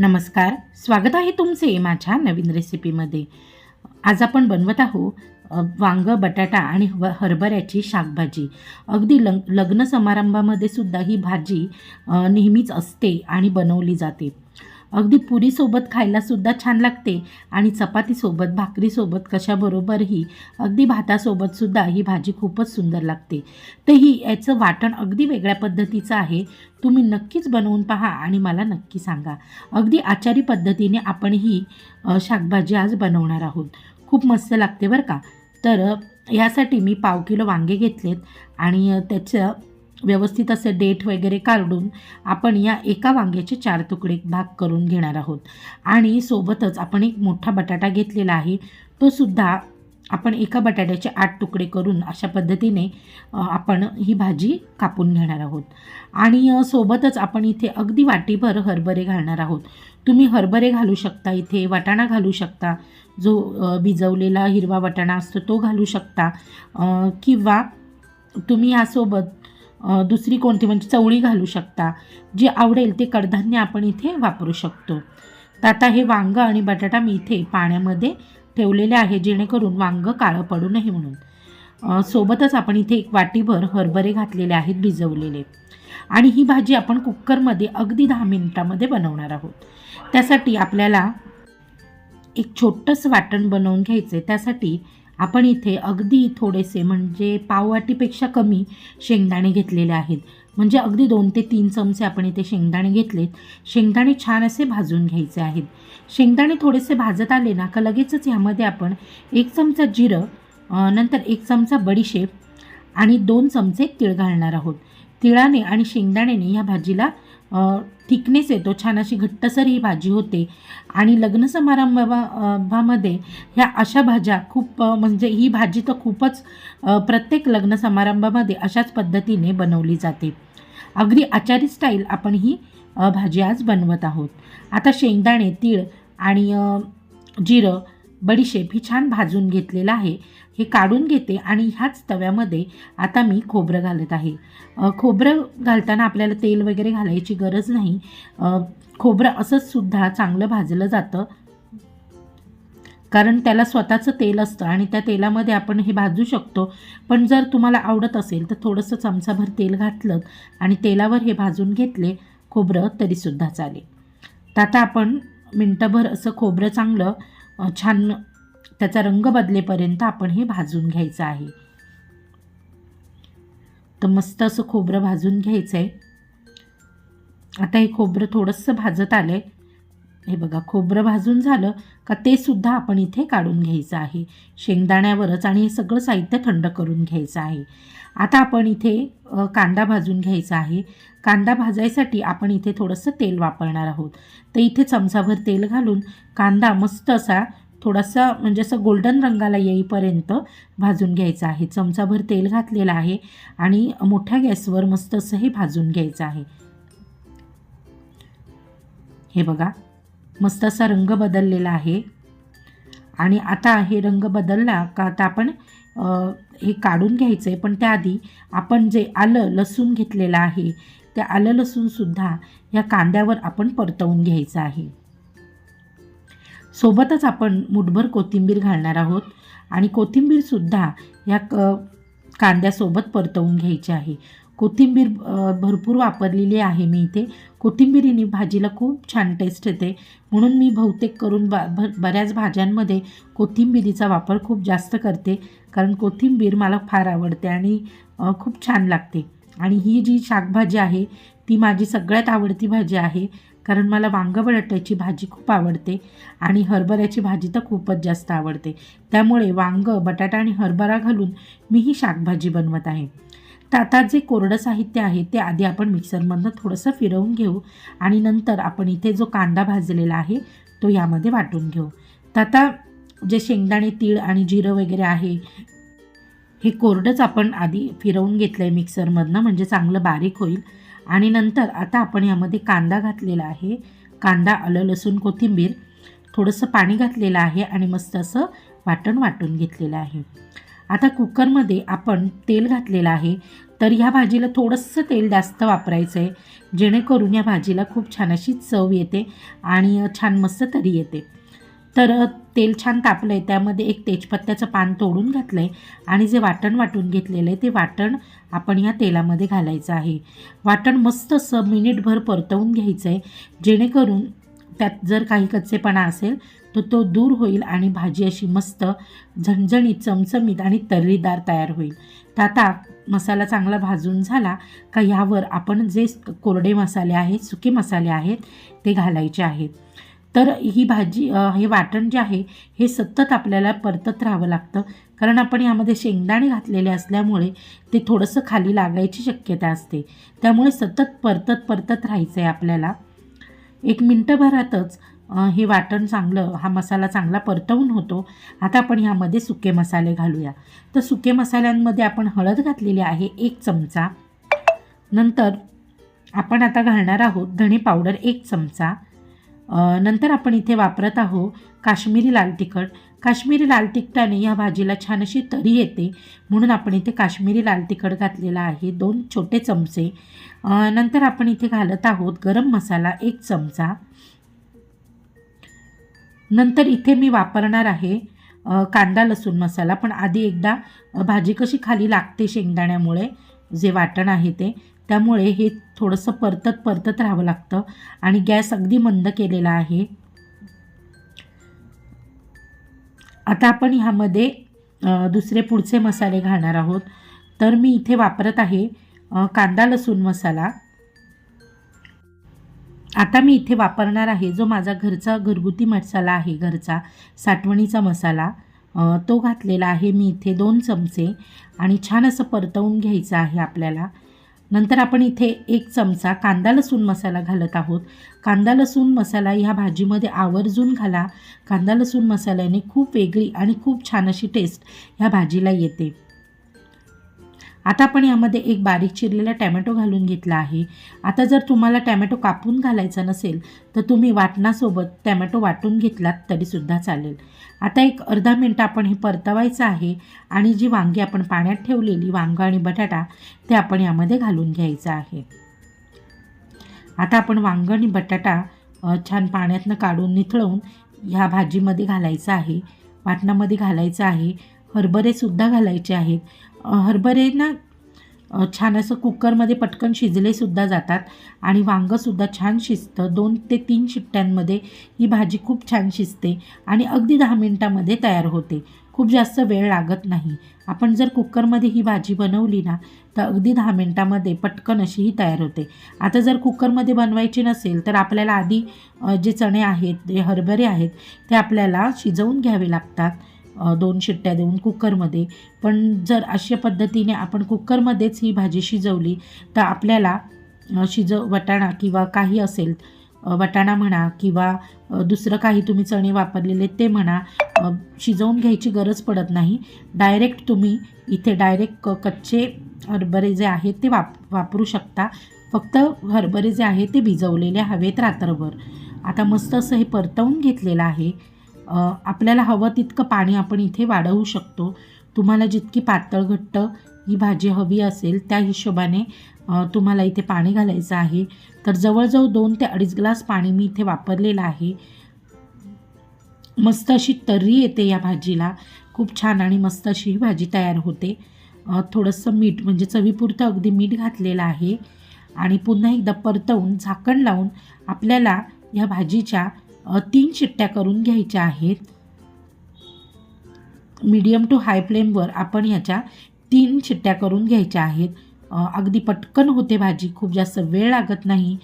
नमस्कार स्वागत आहे तुमचे माझ्या नवीन रेसिपीमध्ये आज आपण बनवत आहोत वांग बटाटा आणि हरभऱ्याची शाकभाजी. अगदी लग लग्न समारंभामध्ये सुद्धा ही भाजी नेहमीच असते आणि बनवली जाते. अगदी पुरीसोबत खायलासुद्धा छान लागते आणि चपातीसोबत भाकरीसोबत कशाबरोबरही अगदी भातासोबतसुद्धा ही भाजी खूपच सुंदर लागते. तर ही याचं वाटण अगदी वेगळ्या पद्धतीचं आहे. तुम्ही नक्कीच बनवून पहा आणि मला नक्की सांगा. अगदी आचारी पद्धतीने आपण ही शाकभाजी आज बनवणार आहोत. खूप मस्त लागते बरं का? तर यासाठी मी पाव किलो वांगे घेतलेत आणि त्याचं व्यवस्थित असे डेट वगैरे काढून आपण या एका वांग्याचे चार तुकडे भाग करून घेणार आहोत. आणि सोबतच आपण एक मोठा बटाटा घेतलेला आहे. तो सुद्धा आपण एका बटाट्याचे आठ तुकडे करून अशा पद्धतीने आपण ही भाजी कापून घेणार आहोत. आणि सोबतच आपण इथे अगदी वाटीभर हरभरे घालणार आहोत. तुम्ही हरभरे घालू शकता इथे वाटाणा घालू शकता. जो भिजवलेला हिरवा वाटाणा असतो तो घालू शकता. किंवा तुम्ही यासोबत दुसरी कोणती? म्हणजे चवळी घालू शकता. जे आवडेल ते कडधान्य आपण इथे वापरू शकतो. तर आता हे वांगं आणि बटाटा मी इथे पाण्यामध्ये ठेवलेले आहे जेणेकरून वांगं काळं पडू नये म्हणून. सोबतच आपण इथे एक वाटीभर हरभरे घातलेले आहेत भिजवलेले. आणि ही भाजी आपण कुकरमध्ये अगदी दहा मिनिटामध्ये बनवणार आहोत. त्यासाठी आपल्याला एक छोटंसं वाटण बनवून घ्यायचं आहे त्यासाठी आपण इथे अगदी थोडेसे म्हणजे पाववाटीपेक्षा कमी शेंगदाणे घेतलेले आहेत. म्हणजे अगदी दोन ते तीन चमचे आपण इथे शेंगदाणे घेतलेत. शेंगदाणे छान असे भाजून घ्यायचे आहेत. शेंगदाणे थोडेसे भाजत आले ना का लगेचच ह्यामध्ये आपण एक चमचा जिरं नंतर एक चमचा बडीशेप आणि दोन चमचे तीळ घालणार आहोत. तिळाने आणि शेंगदाण्याने ह्या भाजीला थिकनेस येतो छान अशी घट्टसर ही भाजी होते. आणि लग्न समारंभामध्ये ह्या अशा भाज्या खूप म्हणजे ही भाजी तर खूपच प्रत्येक लग्न समारंभामध्ये अशाच पद्धतीने बनवली जाते. अगदी आचारी स्टाईल आपण ही भाजी आज बनवत आहोत. आता शेंगदाणे तीळ आणि जिरं बडीशेप ही छान भाजून घेतलेलं आहे. हे काढून घेते आणि ह्याच तव्यामध्ये आता मी खोबरं घालत आहे. खोबरं घालताना आपल्याला तेल वगैरे घालायची गरज नाही. खोबरं असंच सुद्धा चांगलं भाजलं जातं. कारण त्याला स्वतःचं तेल असतं आणि त्या तेलामध्ये आपण हे भाजू शकतो. पण जर तुम्हाला आवडत असेल तर थोडंसं चमचाभर तेल घातलं आणि तेलावर हे भाजून घेतले खोबरं तरीसुद्धा चालेल. तर आता आपण मिनटंभर असं खोबरं चांगलं छान त्याचा रंग बदलेपर्यंत आपण हे भाजून घ्यायचं आहे. तर मस्त असं खोबरं भाजून घ्यायचं आहे आता हे खोबरं थोडंसं भाजत आलं आहे हे बघा खोबरं भाजून झालं का ते सुद्धा आपण इथे काढून घ्यायचं आहे. शेंगदाण्यावरच आणि हे सगळं साहित्य थंड करून घ्यायचं आहे. आता आपण इथे कांदा भाजून घ्यायचा आहे. कांदा भाजायसाठी आपण इथे थोडंसं तेल वापरणार आहोत. तर इथे चमचाभर तेल घालून कांदा मस्त असा थोडासा म्हणजे असं गोल्डन रंगाला येईपर्यंत भाजून घ्यायचं आहे. चमचाभर तेल घातलेलं आहे आणि मोठ्या गॅसवर मस्त असं हे भाजून घ्यायचं आहे. हे बघा मस्त असा रंग बदललेला आहे. आणि आता हे रंग बदलला का आता आपण हे काढून घ्यायचं आहे पण त्याआधी आपण जे आलं लसूण घेतलेलं आहे त्या आलं लसूणसुद्धा ह्या कांद्यावर आपण परतवून घ्यायचं आहे. सोबतच आपण मुठभर कोथिंबीर घालणार आहोत. आणि कोथिंबीरसुद्धा या क कांद्यासोबत परतवून घ्यायची आहे. कोथिंबीर भरपूर वापरलेली आहे मी इथे. कोथिंबीरीने भाजीला खूप छान टेस्ट येते. म्हणून मी बहुतेक करून बा भ बऱ्याच भाज्यांमध्ये कोथिंबीरीचा वापर खूप जास्त करते. कारण कोथिंबीर मला फार आवडते आणि खूप छान लागते. आणि ही जी शाकभाजी आहे ती माझी सगळ्यात आवडती भाजी आहे. कारण मला वांगं बटाट्याची भाजी खूप आवडते आणि हरभऱ्याची भाजी तर खूपच जास्त आवडते. त्यामुळे वांगं बटाटा आणि हरभरा घालून मी ही शाकभाजी बनवत आहे. तर आता जे कोरडं साहित्य आहे ते आधी आपण मिक्सरमधनं थोडंसं फिरवून घेऊ आणि नंतर आपण इथे जो कांदा भाजलेला आहे तो यामध्ये वाटून घेऊ. तर आता जे शेंगदाणे तीळ आणि जिरं वगैरे आहे हे कोरडंच आपण आधी फिरवून घेतलं आहे मिक्सरमधनं म्हणजे चांगलं बारीक होईल. आणि नंतर आता आपण यामध्ये कांदा घातलेला आहे. कांदा आलं लसूण कोथिंबीर थोडंसं पाणी घातलेलं आहे आणि मस्त असं वाटण वाटून घेतलेलं आहे. आता कुकरमध्ये आपण तेल घातलेलं आहे. तर ह्या भाजीला थोडंसं तेल जास्त वापरायचं आहे जेणेकरून या भाजीला खूप छान अशी चव येते आणि छान मस्त तरी येते. तर तेल छान तापलं आहे त्यामध्ये एक तेजपत्त्याचं पान तोडून घातलं आहे आणि जे वाटण वाटून घेतलेलं आहे ते वाटण आपण या तेलामध्ये घालायचं आहे. वाटण मस्त असं मिनिटभर परतवून घ्यायचं आहे जेणेकरून त्यात जर काही कच्चेपणा असेल तर तो दूर होईल आणि भाजी अशी मस्त झणझणीत चमचमीत आणि तर्रीदार तयार होईल. तर आता मसाला चांगला भाजून झाला का ह्यावर आपण जे कोरडे मसाले आहेत सुके मसाले आहेत ते घालायचे आहेत. तर ही भाजी हे वाटण जे आहे हे सतत आपल्याला परतत राहावं लागतं. कारण आपण यामध्ये शेंगदाणे घातलेले असल्यामुळे ते थोडंसं खाली लागायची शक्यता असते. त्यामुळे सतत परतत परतत राहायचं आहे आपल्याला. एक मिनटभरातच हे वाटण चांगलं हा मसाला चांगला परतवून होतो. आता आपण ह्यामध्ये सुके मसाले घालूया. तर सुके मसाल्यांमध्ये आपण हळद घातलेली आहे एक चमचा. नंतर आपण आता घालणार आहोत धणे पावडर एक चमचा. नंतर आपण इथे वापरत आहोत काश्मीरी लाल तिखट. काश्मीरी लाल तिखटाने या भाजीला छान अशी तरी येते. म्हणून आपण इथे काश्मीरी लाल तिखट घातलेला आहे. दोन छोटे चमचे. नंतर आपण इथे घालत आहोत गरम मसाला एक चमचा. नंतर इथे मी वापरणार आहे कांदा लसूण मसाला. पण आधी एकदा भाजी कशी खाली लागते शेंगदाण्यामुळे जे वाटण आहे ते. त्यामुळे हे थोडंसं परतत परतत राहावं लागतं आणि गॅस अगदी मंद केलेला आहे. आता आपण ह्यामध्ये दुसरे पुढचे मसाले घालणार आहोत. तर मी इथे वापरत आहे कांदा लसूण मसाला. आता मी इथे वापरणार आहे जो माझा घरचा घरगुती मसाला आहे घरचा साठवणीचा मसाला. तो घातलेला आहे मी इथे दोन चमचे आणि छान असं परतवून घ्यायचं आहे आपल्याला. नंतर आपण इथे एक चमचा कांदा लसूण मसाला घालत आहोत. कांदा लसूण मसाला ह्या भाजीमध्ये आवर्जून घाला. कांदा लसूण मसाल्याने खूप वेगळी आणि खूप छान अशी टेस्ट ह्या भाजीला येते. आता आपण यामध्ये एक बारीक चिरलेला टॅमॅटो घालून घेतला आहे. आता जर तुम्हाला टॅमॅटो कापून घालायचा नसेल तर तुम्ही वाटणासोबत टॅमॅटो वाटून घेतलात तरीसुद्धा चालेल. आता एक अर्धा मिनटं आपण हे परतवायचं आहे आणि जी वांगी आपण पाण्यात ठेवलेली वांग आणि बटाटा ते आपण यामध्ये घालून घ्यायचं आहे. आता आपण वांग आणि बटाटा छान पाण्यातनं काढून निथळवून ह्या भाजीमध्ये घालायचं आहे. वाटणामध्ये घालायचं आहे. हरभरेसुद्धा घालायचे आहेत. हरभरे ना छान असं कुकरमध्ये पटकन शिजलेसुद्धा जातात आणि वांगंसुद्धा छान शिजतं. दोन ते तीन शिट्ट्यांमध्ये ही भाजी खूप छान शिजते आणि अगदी दहा मिनटामध्ये तयार होते. खूप जास्त वेळ लागत नाही. आपण जर कुकरमध्ये ही भाजी बनवली ना तर अगदी दहा मिनटामध्ये पटकन अशी ही तयार होते. आता जर कुकरमध्ये बनवायची नसेल तर आपल्याला आधी जे चणे आहेत जे हरभरे आहेत ते आपल्याला शिजवून घ्यावे लागतात. दोन शिट्ट्या देऊन कुकरमध्ये. पण जर अशा पद्धतीने आपण कुकरमध्येच ही भाजी शिजवली तर आपल्याला शिजव वटाणा किंवा काही असेल वटाणा म्हणा किंवा दुसरं काही तुम्ही चणे वापरलेले ते म्हणा शिजवून घ्यायची गरज पडत नाही. डायरेक्ट तुम्ही इथे डायरेक्ट कच्चे हरभरे जे आहेत ते वाप वापरू शकता. फक्त हरभरे जे आहे ते भिजवलेले हवेत रात्रभर. आता मस्त असं हे परतवून घेतलेलं आहे. आपल्याला हवं तितकं पाणी आपण इथे वाढवू शकतो. तुम्हाला जितकी पातळ घट्ट ही भाजी हवी असेल त्या हिशोबाने तुम्हाला इथे पाणी घालायचं आहे. तर जवळजवळ दोन ते अडीच ग्लास पाणी मी इथे वापरलेलं आहे. मस्त अशी तर्री येते या भाजीला. खूप छान आणि मस्त अशी ही भाजी तयार होते. थोडंसं मीठ म्हणजे चवीपुरतं अगदी मीठ घातलेलं आहे. आणि पुन्हा एकदा परतवून झाकण लावून आपल्याला ह्या भाजीच्या तीन शिट्ट्या करून घ्यायच्या आहेत. मीडियम टू हाय फ्लेमवर आपण ह्याच्या तीन शिट्ट्या करून घ्यायच्या आहेत. अगदी पटकन होते भाजी खूप जास्त वेळ लागत नाही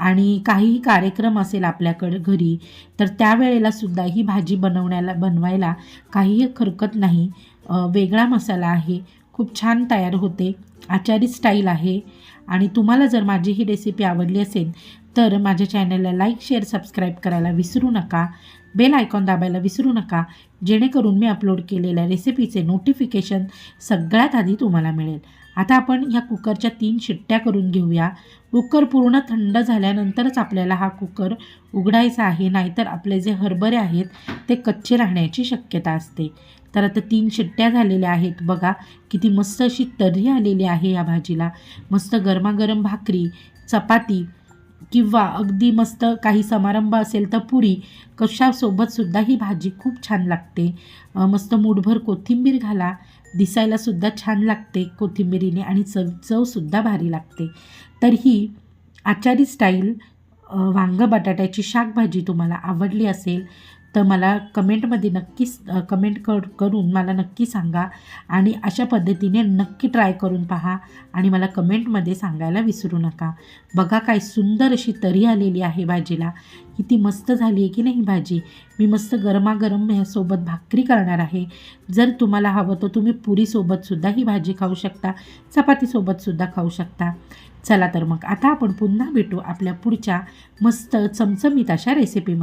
आणि काहीही कार्यक्रम असेल आपल्याकडे घरी तर त्यावेळेला सुद्धा ही भाजी बनवण्याला बनवायला काहीही हरकत नाही. वेगळा मसाला आहे खूप छान तयार होते. आचारी स्टाईल आहे. आणि तुम्हाला जर माझी ही रेसिपी आवडली असेल तर माझ्या चॅनलला लाईक शेअर सबस्क्राईब करायला विसरू नका. बेल आयकॉन दाबायला विसरू नका. जेणेकरून मी अपलोड केलेल्या रेसिपीचे नोटिफिकेशन सगळ्यात आधी तुम्हाला मिळेल. आता आपण ह्या कुकरच्या तीन शिट्ट्या करून घेऊया. कुकर पूर्ण थंड झाल्यानंतरच आपल्याला हा कुकर उघडायचा आहे. नाहीतर आपले जे हरभरे आहेत ते कच्चे राहण्याची शक्यता असते. तर आता तीन शिट्ट्या झालेल्या आहेत. बघा किती मस्त अशी तर्री आलेली आहे या भाजीला. मस्त गरमागरम भाकरी चपाती किंवा अगदी मस्त काही समारंभ असेल तर पुरी कशासोबतसुद्धा ही भाजी खूप छान लागते. मस्त मूठभर कोथिंबीर घाला दिसायलासुद्धा छान लागते कोथिंबिरीने आणि चव चवसुद्धा भारी लागते. तर ही आचारी स्टाईल वांगं बटाट्याची शाकभाजी तुम्हाला आवडली असेल तर मला कमेंटमध्ये नक्कीच कमेंट कर करून मला नक्की सांगा आणि अशा पद्धतीने नक्की ट्राय करून पहा आणि मला कमेंटमध्ये सांगायला विसरू नका. बघा काय सुंदर अशी तरी आलेली आहे भाजीला. किती मस्त झाली आहे की नाही भाजी? मी मस्त गरमागरम ह्यासोबत भाकरी करणार आहे. जर तुम्हाला हवं तर तुम्ही पुरीसोबतसुद्धा ही भाजी खाऊ शकता चपातीसोबतसुद्धा खाऊ शकता. चला तर मग आता आपण पुन्हा भेटू आपल्या पुढच्या मस्त चमचमीत अशा रेसिपीमध्ये